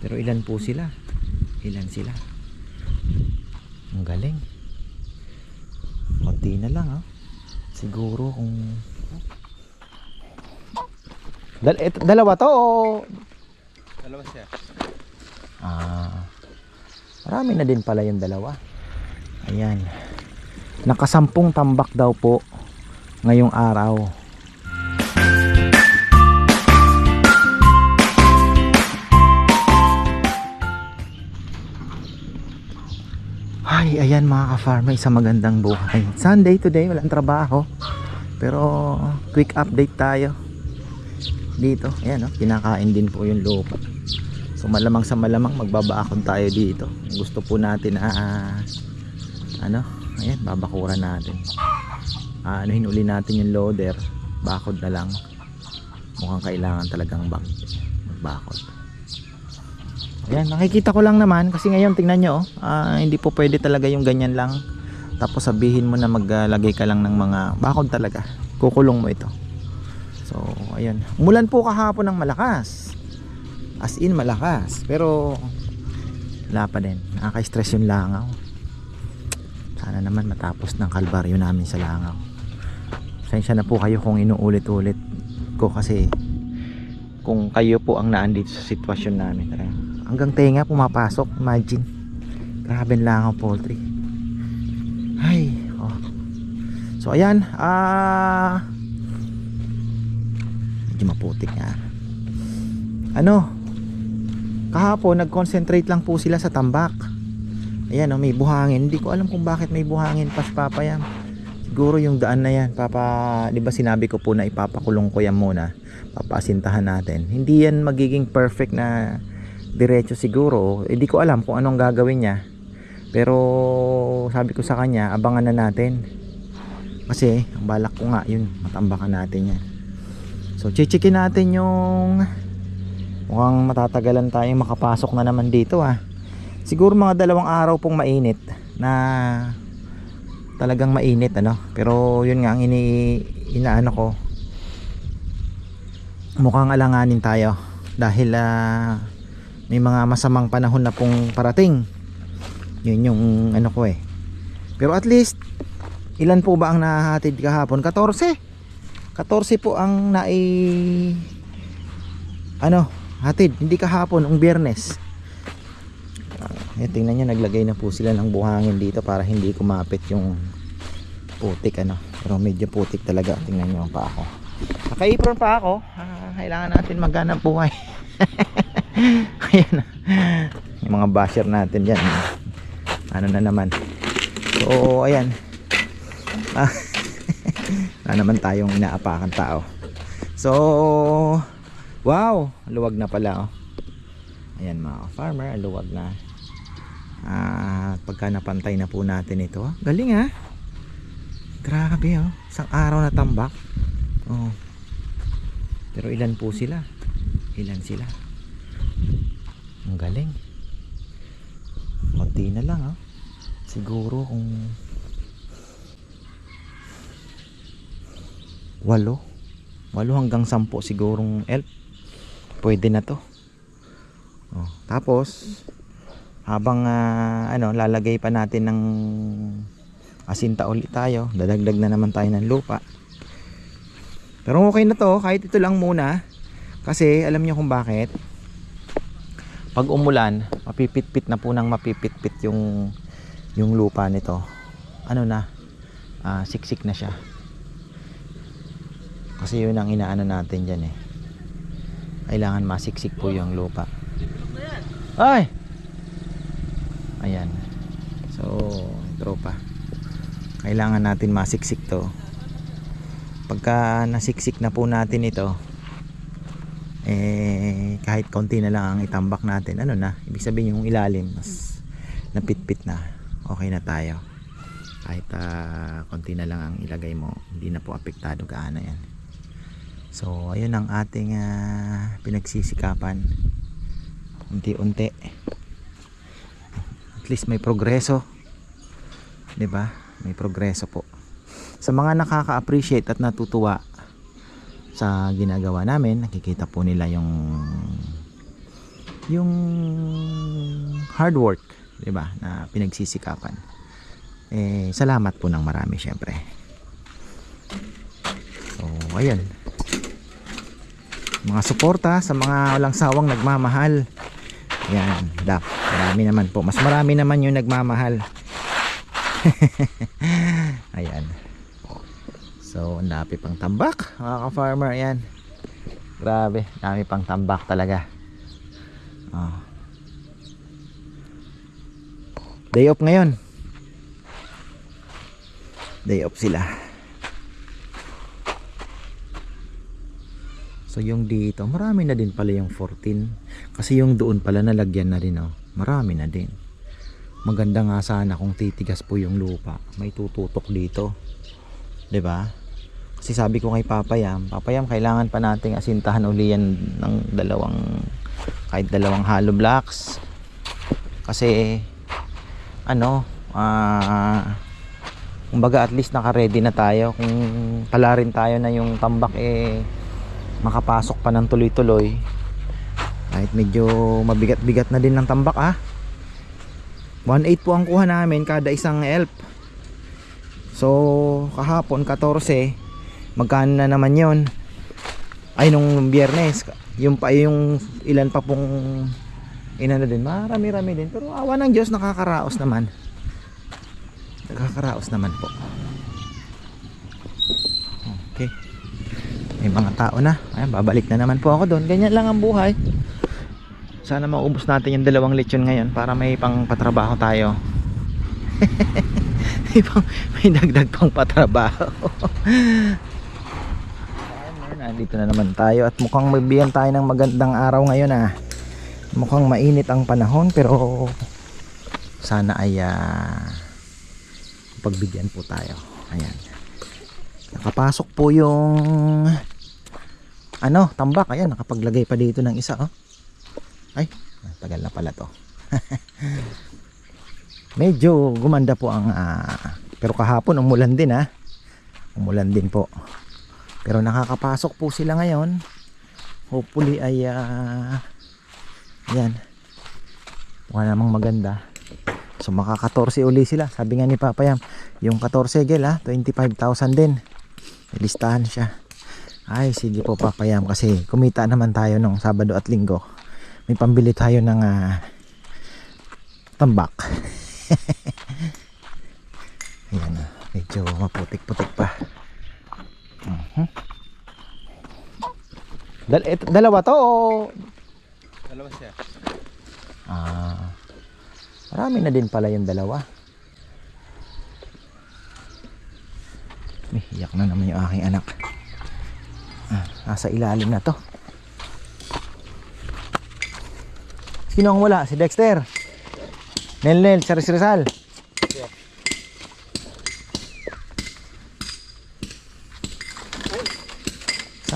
Pero ilan po sila? Ilan sila? Ang galing. Konti na lang ah. Siguro kung... Dal et- dalawa to o... Dalawa siya. Ah, marami na din pala yung dalawa. Ayan. Nakasampung tambak daw po ngayong araw. Ay, ayan mga ka-farmer, isang magandang buhay. Sunday today, walang trabaho. Pero quick update tayo. Dito, ayan oh, kinakain din po yung lupa. So malamang sa malamang magbabaakon tayo dito. Gusto po natin ah, ano, ayan, babakuran natin. Ah, anuhin uli natin yung loader, bakod na lang. Mukhang kailangan talagang bak magbakod. Ayan, nakikita ko lang naman kasi ngayon tingnan nyo, ah, hindi po pwede talaga yung ganyan lang. Tapos sabihin mo na maglagay ka lang ng mga bakod talaga. Kukulong mo ito. So, ayan. Umulan po kahapon ng malakas. As in malakas. Pero wala pa din. Nakaka-stress yung langaw. Sana naman matapos ng kalbaryo namin sa langaw. Sensya na po kayo kung inuulit-ulit ko kasi kung kayo po ang naandito sa sitwasyon namin. Tara. Hanggang tenga pumapasok. Imagine. Grabe ang langaw poultry. Ay, oh. So ayan, ah medyo maputik nga. Ano? Kahapon nag-concentrate lang po sila sa tambak. Ayan oh, may buhangin. Hindi ko alam kung bakit may buhangin pas papa yan. Siguro yung daan na yan, papa, 'di ba sinabi ko po na ipapakulong ko yan muna. Papaasintahan natin. Hindi yan magiging perfect na diretso siguro. Hindi ko alam kung anong gagawin niya. Pero sabi ko sa kanya, abangan na natin. Kasi ang balak ko nga yun, matambakan natin yan. So chichikin natin yung mukhang matatagalan tayong makapasok na naman dito ah. Siguro mga dalawang araw pong mainit na talagang mainit ano. Pero yun nga ang ini inaano ko. Mukhang alanganin tayo dahil ah, may mga masamang panahon na pong parating. Yun yung ano ko eh. Pero at least ilan po ba ang nahahatid kahapon? 14. 14 po ang nai ano, hatid, hindi kahapon, ang biyernes. Uh, tingnan nyo, naglagay na po sila ng buhangin dito para hindi kumapit yung putik ano. Pero medyo putik talaga. Tingnan nyo ang pa ako. Naka-apron pa ako. Ah, kailangan natin maghanap buhay. Ayan. Yung mga basher natin dyan. Ano na naman. So, ayan. Ah, na naman tayong inaapakan tao. So, wow, luwag na pala oh. Ayan mga farmer, luwag na. Ah, pagka napantay na po natin ito, ah, galing ah. Grabe oh, isang araw na tambak. Oh. Pero ilan po sila? Ilan sila? Ang galing. Konti na lang oh. Siguro kung walo. Walo hanggang sampo sigurong elf. Pwede na to. Oh, tapos habang ah, ano lalagay pa natin ng asinta ulit tayo dadagdag na naman tayo ng lupa. Pero okay na to kahit ito lang muna kasi alam niyo kung bakit pag umulan mapipitpit na po ng mapipitpit yung yung lupa nito ano na ah, siksik na siya kasi yun ang inaano natin dyan eh. Kailangan masiksik po yung lupa. Ay! Ayan. So, tropa. Kailangan natin masiksik to. Pagka nasiksik na po natin ito, eh, kahit konti na lang ang itambak natin, ano na, ibig sabihin yung ilalim, mas napitpit na. Okay na tayo. Kahit ah, konti na lang ang ilagay mo, hindi na po apektado gaana yan. So, ayun ang ating ah, pinagsisikapan. Unti-unti. At least may progreso. 'Di ba? May progreso po. Sa mga nakaka-appreciate at natutuwa sa ginagawa namin, nakikita po nila yung yung hard work, 'di ba, na pinagsisikapan. Eh salamat po ng marami syempre. So, ayun. Mga suporta sa mga walang sawang nagmamahal. Yan, dap. Marami naman po. Mas marami naman yung nagmamahal. Ayan. So, ang dami pang tambak, mga ka-farmer. Ayan. Grabe, dami pang tambak talaga. Oh. Day off ngayon. Day off sila. So yung dito, marami na din pala yung 14. Kasi yung doon pala nalagyan na rin oh. Marami na din. Maganda nga sana kung titigas po yung lupa. May tututok dito. 'Di ba? Kasi sabi ko kay Papayam, Papayam kailangan pa nating asintahan uli yan ng dalawang kahit dalawang hollow blocks. Kasi ano, ah kumbaga at least naka-ready na tayo. Kung pala rin tayo na yung tambak eh makapasok pa ng tuloy-tuloy. Kahit medyo mabigat-bigat na din ng tambak ah. 1.8 po ang kuha namin kada isang elf. So kahapon 14 magkano na naman yon ay nung biyernes yung pa yung ilan pa pong inano din marami-rami din. Pero awa ng Diyos nakakaraos naman. Nakakaraos naman po. Okay. May mga tao na. Ayan, babalik na naman po ako doon. Ganyan lang ang buhay. Sana maubos natin yung dalawang lechon ngayon para may pang patrabaho tayo. May, may dagdag pang patrabaho Ayan, nandito na naman tayo at mukhang magbigyan tayo ng magandang araw ngayon ah. Mukhang mainit ang panahon pero sana ay ah, pagbigyan po tayo. Ayan. Nakapasok po yung ano tambak. Ayan nakapaglagay pa dito ng isa oh. Ay tagal na pala to. Medyo gumanda po ang ah, pero kahapon umulan din ha umulan din po pero nakakapasok po sila ngayon. Hopefully ay ah, yan. Mukha namang maganda. So maka 14 uli sila. Sabi nga ni Papayam yung 14 gel ha 25,000 din. Listahan siya. Ay sige po Papayam kasi kumita naman tayo nung Sabado at Linggo. May pambili tayo ng ah, tambak. Ayan medyo maputik-putik pa Dal et, dalawa to o Dalawa siya. Ah. Marami na din pala yung dalawa. May iyak na naman yung aking anak. Ah, nasa ilalim na to. Sino ang wala? Si Dexter. Nel Nel, si Rizal.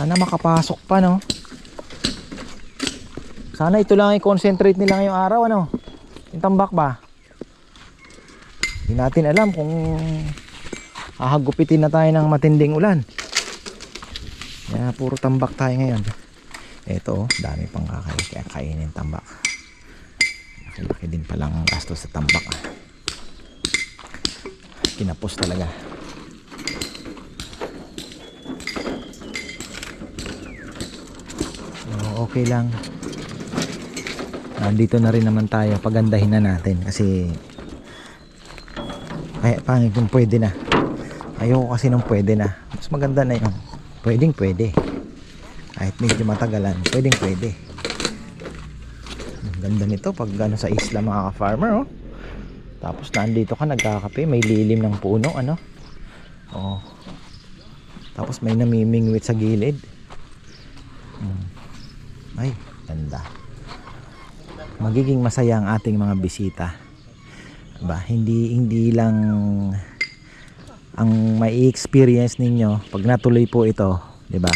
Sana makapasok pa no. Sana ito lang i-concentrate nila ngayong araw ano. Yung tambak ba? Hindi natin alam kung hahagupitin na tayo ng matinding ulan. Kaya puro tambak tayo ngayon. Ito, dami pang kakain, kaya kainin tambak. Laki-laki din palang gastos sa tambak. ah. Kinapos talaga. So, okay lang. Nandito na rin naman tayo. Pagandahin na natin kasi kaya pangit kung pwede na. Ayoko kasi nung pwede na. Mas maganda na yun. Pwedeng pwede. Kahit medyo matagalan, pwedeng pwede. Ang ganda nito pag ano sa isla mga ka-farmer oh. Tapos nandito ka nagkakape, may lilim ng puno ano. Oh. Tapos may namimingwit sa gilid. Ay, ganda. Magiging masaya ang ating mga bisita. Ba, hindi hindi lang ang may experience ninyo pag natuloy po ito, 'di ba?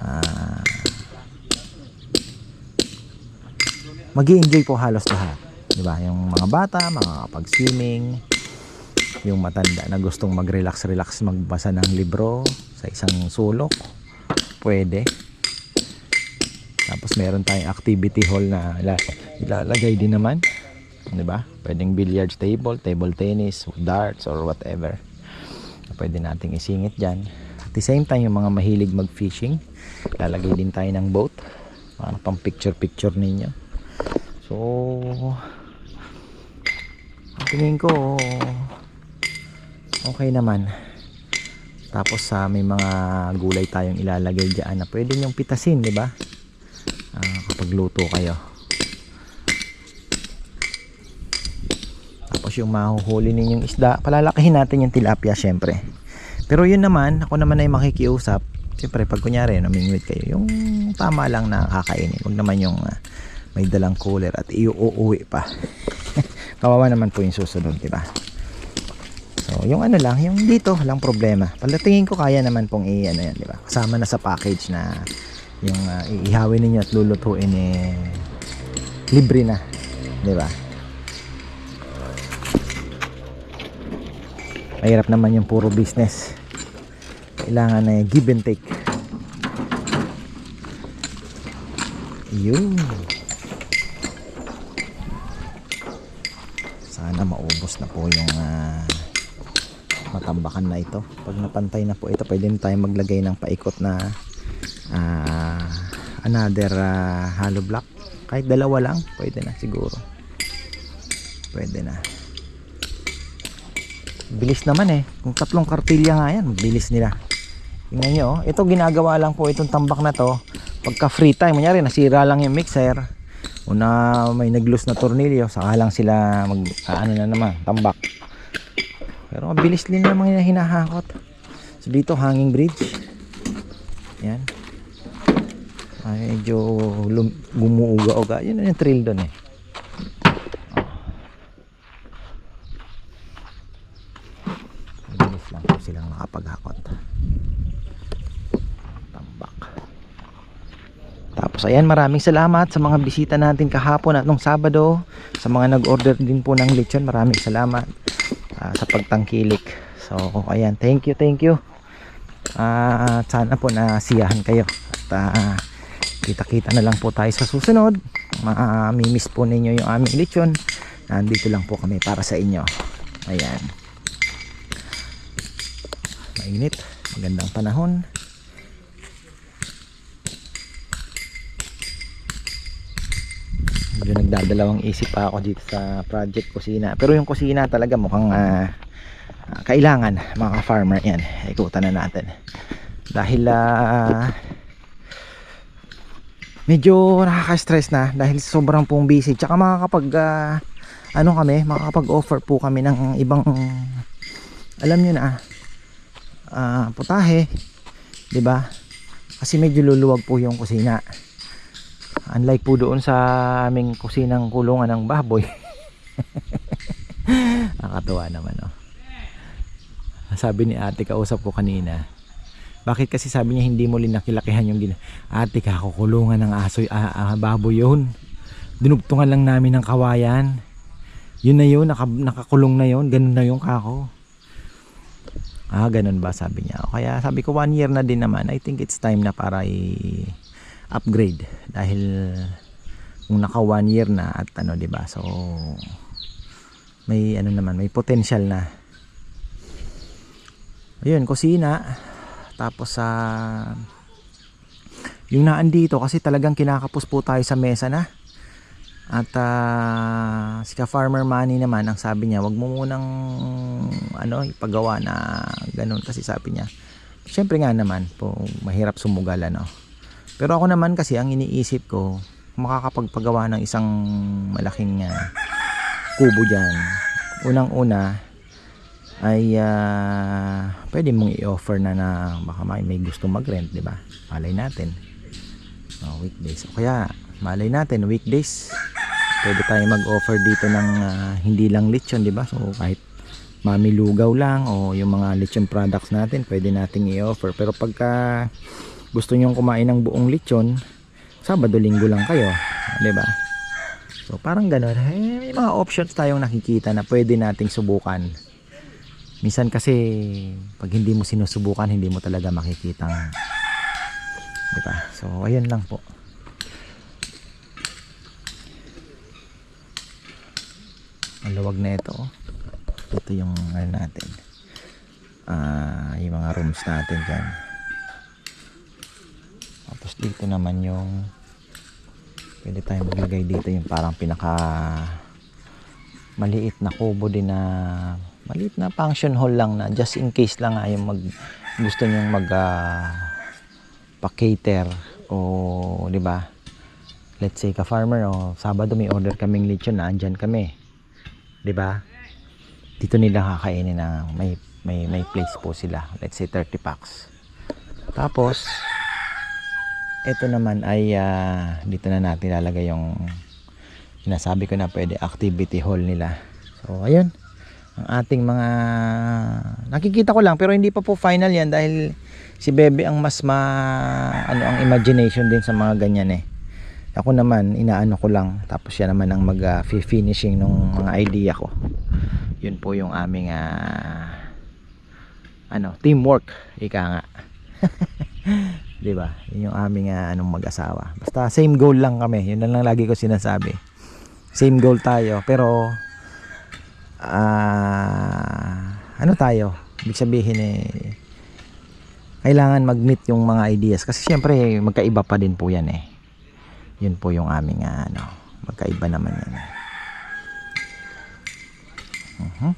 Ah Magi-enjoy po halos lahat, 'di ba? Yung mga bata, mga kapag-swimming, yung matanda na gustong mag-relax-relax magbasa ng libro sa isang sulok, pwede. Tapos meron tayong activity hall na ila- ilalagay din naman. 'Di ba? Pwedeng billiards table, table tennis, darts or whatever. Pwede nating isingit diyan. At the same time, yung mga mahilig mag-fishing, lalagay din tayo ng boat. Para pang picture-picture ninyo. So, tingin ko okay naman. Tapos sa may mga gulay tayong ilalagay diyan na pwede niyong pitasin, 'di ba? Ah, kapag luto kayo. Tapos yung mahuhuli ninyong isda, palalakihin natin yung tilapia syempre. Pero yun naman, ako naman ay makikiusap. Syempre pag kunyari namingwit kayo, yung tama lang na kakainin. Huwag naman yung ah, may dalang cooler at iuuwi pa. Kawawa naman po yung susunod, di ba? So, yung ano lang, yung dito, walang problema. Palatingin ko kaya naman pong i ano yan, di ba? Kasama na sa package na yung uh, iihawin ninyo at lulutuin eh libre na, di ba? Mahirap naman yung puro business. Kailangan na give and take. Yun. Sana maubos na po yung ah, matambakan na ito. Pag napantay na po ito, pwede na tayo maglagay ng paikot na ah, another ah, hollow block. Kahit dalawa lang, pwede na siguro. Pwede na. Bilis naman eh. Kung tatlong kartilya nga yan, bilis nila. Tingnan nyo, oh. ito ginagawa lang po itong tambak na to. Pagka free time, kunyari nasira lang yung mixer. Una may nag-loose na tornilyo, saka lang sila mag, ah, ano na naman, tambak. Pero mabilis din naman yung hinahakot. So dito hanging bridge. Yan. Ay, medyo lum- gumuuga-uga. Yun na yung trail doon eh. Mabilis lang po silang makapaghakot. Tambak. Tapos ayan, maraming salamat sa mga bisita natin kahapon at nung Sabado. Sa mga nag-order din po ng lechon, maraming salamat ah, sa pagtangkilik. So, ayan, thank you, thank you. Ah, sana po nasiyahan kayo. At ah, kita-kita na lang po tayo sa susunod. Ma-miss po ninyo yung aming lechon. Nandito lang po kami para sa inyo. Ayan. Mainit. Magandang panahon. medyo nagdadalawang isip pa ako dito sa project kusina pero yung kusina talaga mukhang ah, kailangan mga farmer yan ikutan na natin dahil ah, medyo nakaka-stress na dahil sobrang pong busy tsaka makakapag ah, ano kami makakapag offer po kami ng ibang alam nyo na ah, putahe 'di ba kasi medyo luluwag po yung kusina Unlike po doon sa aming kusinang kulungan ng baboy. Nakatuwa naman oh. Sabi ni ate kausap ko kanina. Bakit kasi sabi niya hindi mo linakilakihan yung gina. Ate kakukulungan ng aso ah, ah, baboy yun. Dinugtungan lang namin ng kawayan. Yun na yun, naka, nakakulong na yun. Ganun na yung kako. Ah, ganun ba sabi niya. Kaya sabi ko one year na din naman. I think it's time na para i upgrade dahil kung naka one year na at ano 'di ba so may ano naman may potential na ayun kusina tapos sa yung naan dito kasi talagang kinakapos po tayo sa mesa na. At ah, si ka farmer money naman ang sabi niya wag mo munang ano ipagawa na ganun. Kasi sabi niya syempre nga naman po mahirap sumugal ano. Pero ako naman kasi ang iniisip ko, makakapagpagawa ng isang malaking ah, kubo dyan. Unang-una ay ah, pwede mong i-offer na na baka may, may gusto mag-rent, di ba? Malay natin. Oh, weekdays. O kaya, malay natin, weekdays. Pwede tayo mag-offer dito ng ah, hindi lang lechon, di ba? So kahit mamilugaw lang o yung mga lechon products natin, pwede nating i-offer. Pero pagka gusto nyong kumain ng buong lechon, Sabado linggo lang kayo, 'di ba? So parang gano'n, eh, may mga options tayong nakikita na pwede nating subukan. Minsan kasi pag hindi mo sinusubukan, hindi mo talaga makikita. 'Di ba? So ayun lang po. Maluwag na ito. Oh. Ito yung ano natin. Ah, uh, yung mga rooms natin diyan. Tapos dito naman yung pwede tayong maglagay dito yung parang pinaka maliit na kubo din na maliit na function hall lang na just in case lang yung mag gusto nyong mag ah, pa-cater o di ba? Let's say ka farmer o Sabado may order kaming lechon na andyan kami. Di ba? Dito nila kakainin na may may may place po sila. Let's say 30 packs. Tapos ito naman ay ah, dito na natin lalagay yung sinasabi ko na pwede activity hall nila. So ayun ang ating mga nakikita ko lang pero hindi pa po final yan dahil si Bebe ang mas ma ano ang imagination din sa mga ganyan eh. Ako naman inaano ko lang tapos siya naman ang mag ah, finishing ng mga idea ko. Yun po yung aming ah, ano teamwork ika nga. 'di ba? Yun yung aming ah, anong mag-asawa. Basta same goal lang kami. Yun na lang lagi ko sinasabi. Same goal tayo pero ah ano tayo ibig sabihin eh kailangan mag-meet yung mga ideas kasi syempre magkaiba pa din po yan eh yun po yung aming ah, ano magkaiba naman yan Mhm.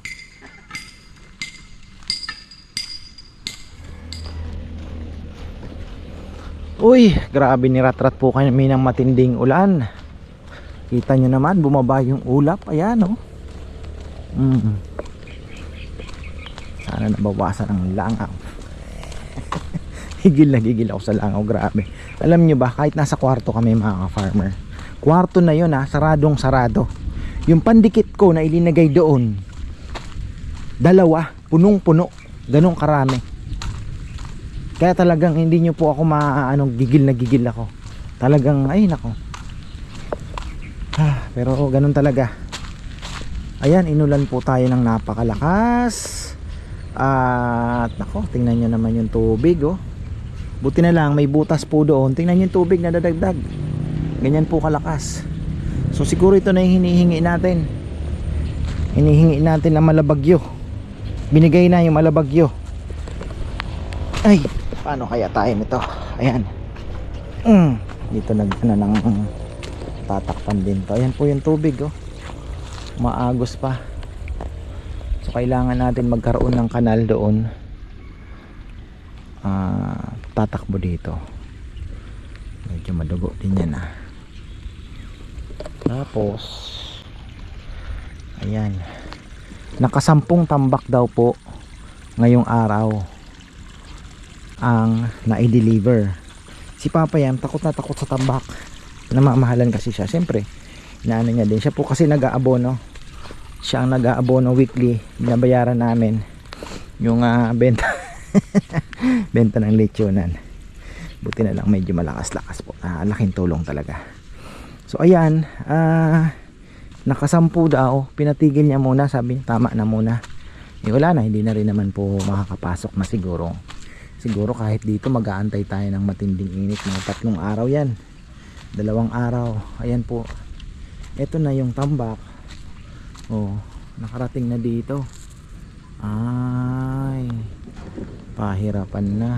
Uy, grabe ni Ratrat po kami ng matinding ulan. Kita nyo naman, bumaba yung ulap. Ayan, oh. Mm. Sana nabawasan ang langaw. higil na gigil ako sa langaw, grabe. Alam nyo ba, kahit nasa kwarto kami mga ka-farmer, kwarto na yun ha, saradong sarado. Yung pandikit ko na ilinagay doon, dalawa, punong-puno, ganong karami. Kaya talagang hindi nyo po ako maanong gigil na gigil ako. Talagang, ay nako. Ah, pero ganun talaga. Ayan, inulan po tayo ng napakalakas. At nako, tingnan nyo naman yung tubig oh. Buti na lang may butas po doon. Tingnan nyo yung tubig na dadagdag. Ganyan po kalakas. So siguro ito na yung hinihingi natin. Hinihingi natin na malabagyo. Binigay na yung malabagyo. Ay, paano kaya tayo nito? Ayan. Mm, dito nag ano nang tatakpan din to. Ayan po yung tubig oh. Maagos pa. So kailangan natin magkaroon ng kanal doon. Ah, tatakbo dito. Medyo madugo din yan ah. Tapos ayan. Nakasampung tambak daw po ngayong araw ang na-deliver. Si Papa yan, takot na takot sa tambak. Namamahalan kasi siya. Siyempre, inaano niya din. Siya po kasi nag-aabono. Siya ang nag-aabono weekly. Binabayaran namin yung ah, benta. benta ng lechonan. Buti na lang medyo malakas-lakas po. Ah, laking tulong talaga. So ayan, ah nakasampu daw. Pinatigil niya muna. Sabi niya, tama na muna. Eh wala na, hindi na rin naman po makakapasok na siguro siguro kahit dito mag-aantay tayo ng matinding init mga tatlong araw yan dalawang araw ayan po eto na yung tambak. Oh nakarating na dito. Ay pahirapan na.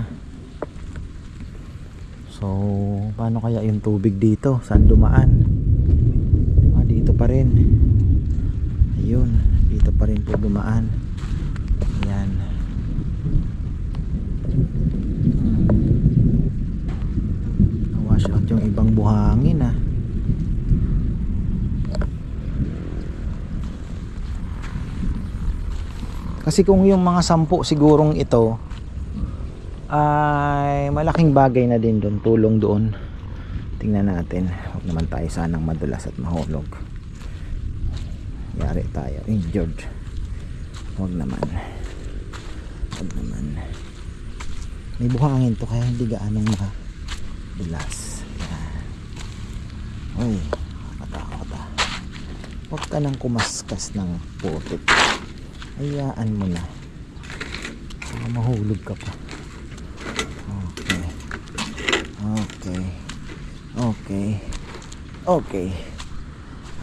So paano kaya yung tubig dito? Saan dumaan? Ah dito pa rin. Ayun dito pa rin po dumaan. Yan wash out yung ibang buhangin ah kasi kung yung mga sampu sigurong ito ay malaking bagay na din doon tulong doon. Tingnan natin. Huwag naman tayo sanang madulas at mahulog. Yari tayo. Injured huwag naman. Huwag naman. May buhangin to kaya hindi gaanong madulas yan. Uy nakatakot ah. Huwag ka nang kumaskas ng putik hayaan mo na baka mahulog ka pa okay okay okay okay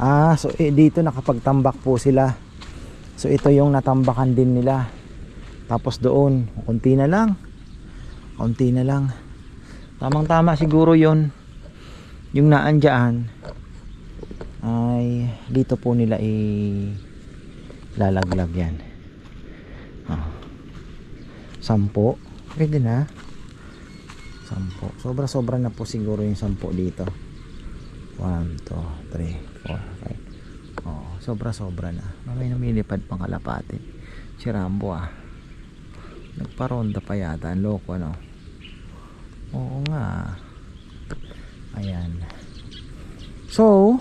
Ah, so eh, dito nakapagtambak po sila. So ito yung natambakan din nila. Tapos doon, konti na lang. Konti na lang. Tamang tama siguro yon Yung naandyan ay dito po nila i lalaglag yan. Ah. Sampo. Pwede na. Sampo. Sobra-sobra na po siguro yung sampo dito. 1, 2, 3, 4, 5. Oo, sobra-sobra na. Mamay lumilipad pang kalapati. Si Rambo ah. Nagparonda pa yata. Ang loko no. Oo nga. Ayan. So,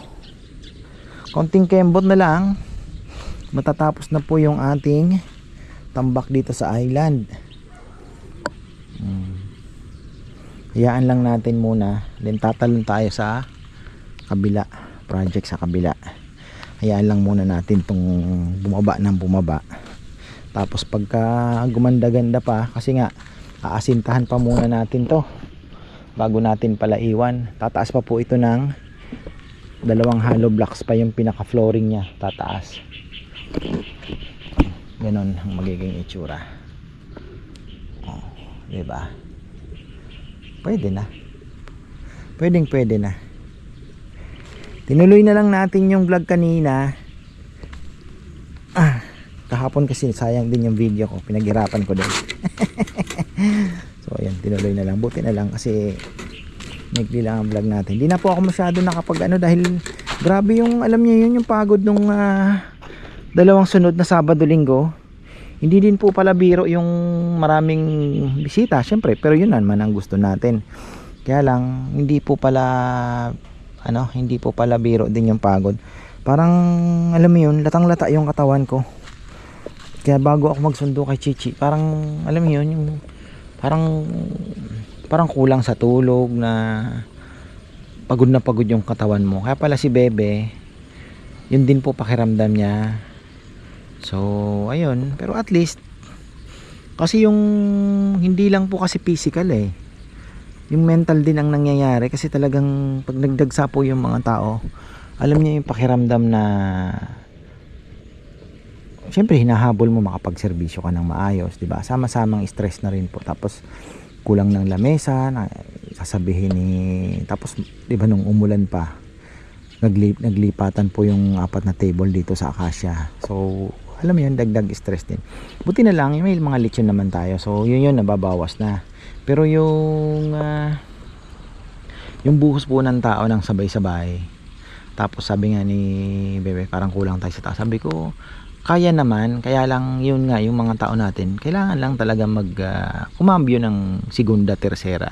konting kembot na lang. Matatapos na po yung ating tambak dito sa island. Hmm. Hayaan lang natin muna. Then tatalon tayo sa kabila. Project sa kabila. Hayaan lang muna natin tong bumaba ng bumaba. Tapos pagka gumanda-ganda pa, kasi nga, aasintahan pa muna natin to bago natin pala iwan. Tataas pa po ito ng dalawang hollow blocks pa yung pinaka flooring niya. Tataas. Ganon ang magiging itsura. Oh, 'di ba? Pwede na. Pwedeng pwede na. Tinuloy na lang natin yung vlog kanina. Ah, kahapon kasi sayang din yung video ko. Pinaghirapan ko din. so ayan, tinuloy na lang. Buti na lang kasi nagli lang ang vlog natin. Hindi na po ako masyado nakapag ano dahil grabe yung alam niyo yun yung pagod nung ah, dalawang sunod na Sabado Linggo. Hindi din po pala biro yung maraming bisita, syempre, pero yun naman ang gusto natin. Kaya lang hindi po pala ano, hindi po pala biro din yung pagod. Parang alam mo yun, latang-lata yung katawan ko. Kaya bago ako magsundo kay Chichi, parang alam mo yun, yung parang parang kulang sa tulog na pagod na pagod yung katawan mo. Kaya pala si Bebe, yun din po pakiramdam niya. So, ayun. Pero at least, kasi yung hindi lang po kasi physical eh. Yung mental din ang nangyayari kasi talagang pag nagdagsa po yung mga tao, alam niya yung pakiramdam na Siyempre hinahabol mo makapagserbisyo ka ng maayos, 'di ba? Sama-samang stress na rin po. Tapos kulang ng lamesa, na, sasabihin ni tapos 'di ba nung umulan pa, naglip, naglipatan po yung apat na table dito sa Acacia. So, alam mo yun, dagdag stress din. Buti na lang, may mga lechon naman tayo. So, yun yun, nababawas na. Pero yung, ah, yung buhos po ng tao ng sabay-sabay, tapos sabi nga ni Bebe, parang kulang tayo sa tao. Sabi ko, kaya naman, kaya lang yun nga, yung mga tao natin, kailangan lang talaga mag, ah, kumambyo ng segunda, tercera.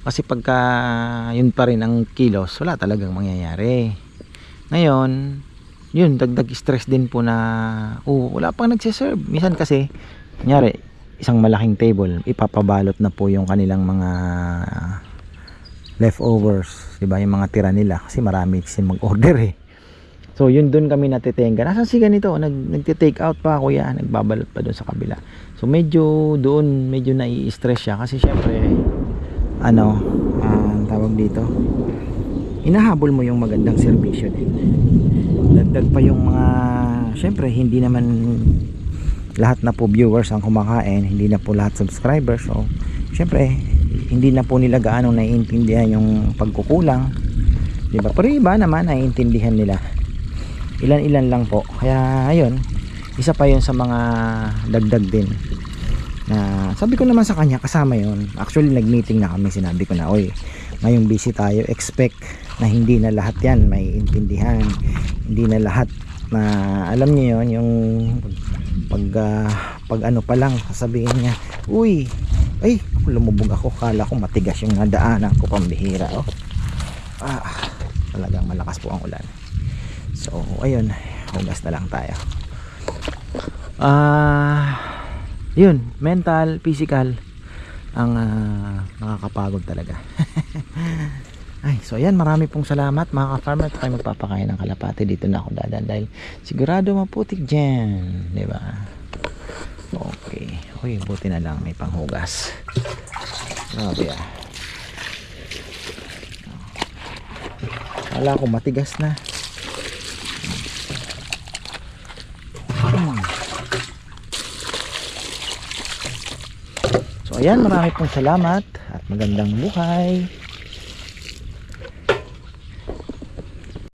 Kasi pagka yun pa rin ang kilos, wala talagang mangyayari. Ngayon, yun, dagdag stress din po na, oh, wala pang nagsiserve. Minsan kasi, kunyari, isang malaking table, ipapabalot na po yung kanilang mga leftovers, di ba? Yung mga tira nila kasi marami kasi mag-order eh. So, yun doon kami natitenga. Nasaan si ganito? Nag, nagte-take out pa ako yan. Nagbabalot pa doon sa kabila. So, medyo doon, medyo nai-stress siya kasi syempre, ano, ah, ang tawag dito, hinahabol mo yung magandang serbisyo din. Dagdag pa yung mga, syempre, hindi naman lahat na po viewers ang kumakain, hindi na po lahat subscribers. So, syempre, hindi na po nila gaano naiintindihan yung pagkukulang. Di ba? Pero iba naman naiintindihan nila. Ilan-ilan lang po. Kaya ayun, isa pa yun sa mga dagdag din. Na sabi ko naman sa kanya kasama yun. Actually nag-meeting na kami, sinabi ko na, "Oy, ngayong busy tayo, expect na hindi na lahat 'yan may intindihan. Hindi na lahat na alam niyo yon yung pag ah, pag ano pa lang sasabihin niya, "Uy, ay, lumubog ako. Kala ko matigas yung nadaanan ko pambihira." Oh. Ah, talagang malakas po ang ulan. So, ayun, hugas na lang tayo. Ah, yun, mental, physical ang ah, nakakapagod talaga. Ay, so ayan, marami pong salamat mga ka-farmer. Ito kayo magpapakain ng kalapate. Dito na ako dadan dahil sigurado maputik dyan. ba? Diba? Okay. Uy, buti na lang may panghugas. Grabe ah. Wala akong matigas na. So ayan, marami pong salamat at magandang buhay.